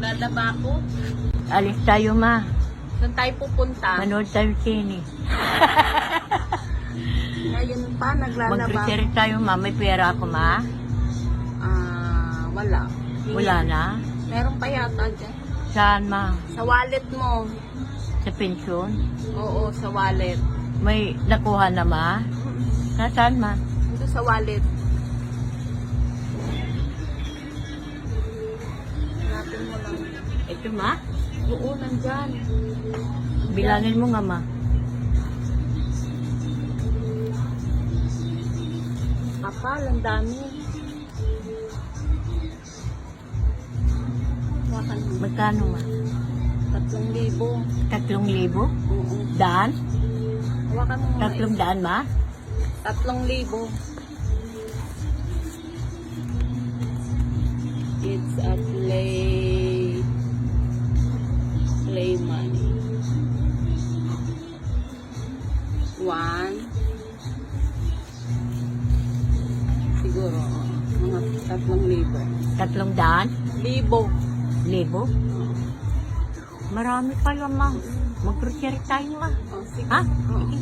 Naglalaba ako. Alis tayo, ma. Saan tayo pupunta? Manood tayo sini. Ngayon pa, naglalaba. Mag-prepare tayo, ma. May pera ako, ma. Ah, wala. Wala na. Meron pa yata dyan. Saan, ma? Sa wallet mo. Sa pensyon? Oo, sa wallet. May nakuha na, ma? Nasaan, ma? Ito sa wallet. Ito, ma? Oo, nandyan. Bilangin mo nga, ma. Kapal, ang dami. Magkano, ma? Tatlong libo. Tatlong libo? Oo. Daan? Hawakan mo. Tatlong daan, ma? Tatlong libo. It's a 1 siguro mga tatlong libo. Tatlong daan? Libo. Libo? Marami pala ma. Mag-grocery tayo ma. Oh. Ha? Oh. Sige.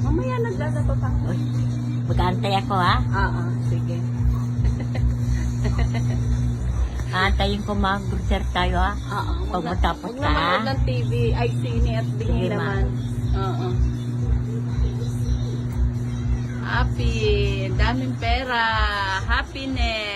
Mamaya naglalaba pa. Uy, mag-antay ako ha? Oo, sige. Aantayin ko ma, grocery tayo ha? Oo. Pag matapos ka ha? Huwag na ng TV, ay sine at bingin na Happy, daming pera, happiness.